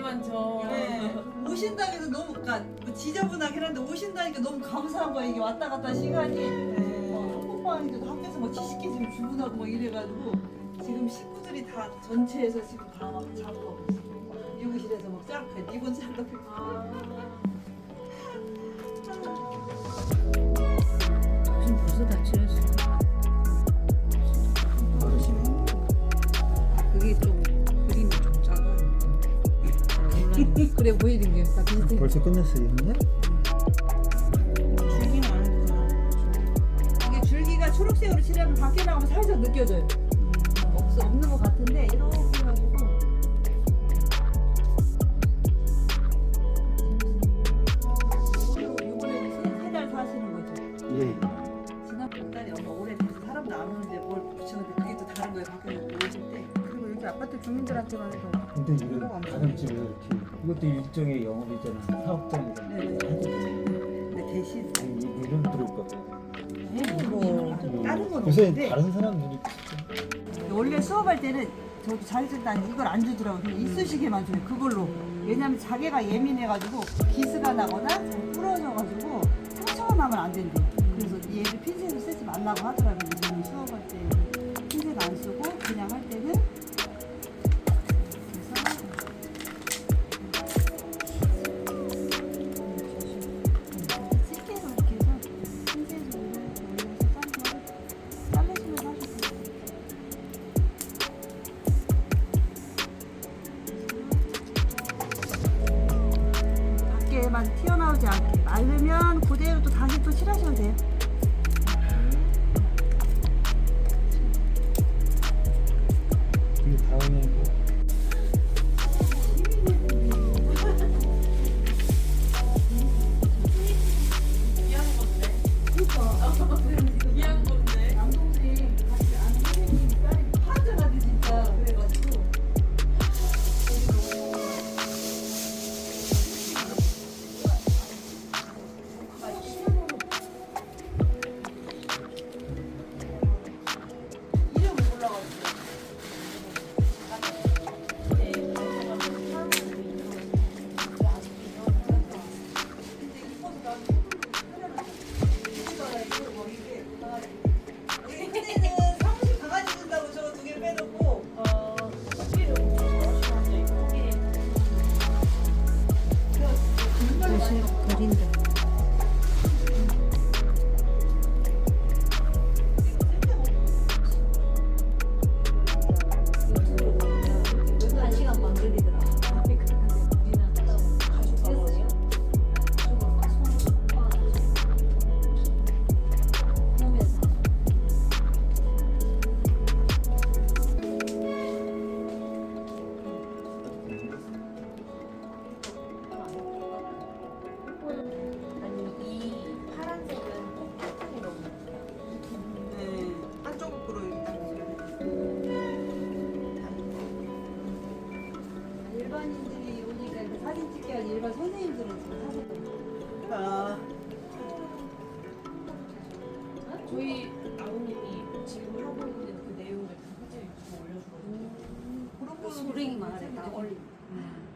많죠. 네. 오신다고 해서 너무 그러니까 뭐 지저분하긴 한데 오신다니까 너무 감사한 거야. 이게 왔다 갔다 시간이. 어, 한국방에도 학교에서 뭐 70개 지금 주문하고 막 이래가지고 지금 식구들이 다 전체에서 지금 다 막 작업하고 있어 미용실에서 막쫙 리본 잘라고 그래 보이는 게 다 비슷해 벌써 끝났어요, 이제? 줄기 많구나. 이게 줄기가 초록색으로 칠하면 밖에 나가면 살짝 느껴져요 없어 없는 것 같은데 이렇게 해가지고 이번에 세달 사시는 거죠? 예. 지난 달에 엄마 오래돼서 사람도 안 오는데 뭘 붙였는데 그게 또 다른 거예요 그리고 여기 아파트 주민들한테만 해도 근데 이런 다른 집에 이렇게 이것도 일종의 영업이잖아. 사업장이잖아. 네네. 근데 대신 아니, 이- 이런 들어올 거. 뭐 다른 건 요새 없는데 다른 사람들이 원래 수업할 때는 저기 자기들단 이걸 안 주더라고요. 그냥 이쑤시개만 줘요. 그걸로. 왜냐면 자기가 예민해가지고 기스가 나거나 잘 부러져가지고 상처가 나면 안 된대. 그래서 얘를 핀셋을 쓰지 말라고 하더라고요. 왜냐면 수업할 때 핀셋 안 쓰고 그냥 할 때는 튀어나오지 않게 마르면 그대로 또 다시 또 칠하셔도 돼요. 옷을 버린다. 일반 선생님들은 지금 사진 아, 저희 아우님이 지금 하고 있는 그 내용을 다 사진 유튜브 올려주거든요. 그런 거는 스프링이 많아요. 다 올리. 음.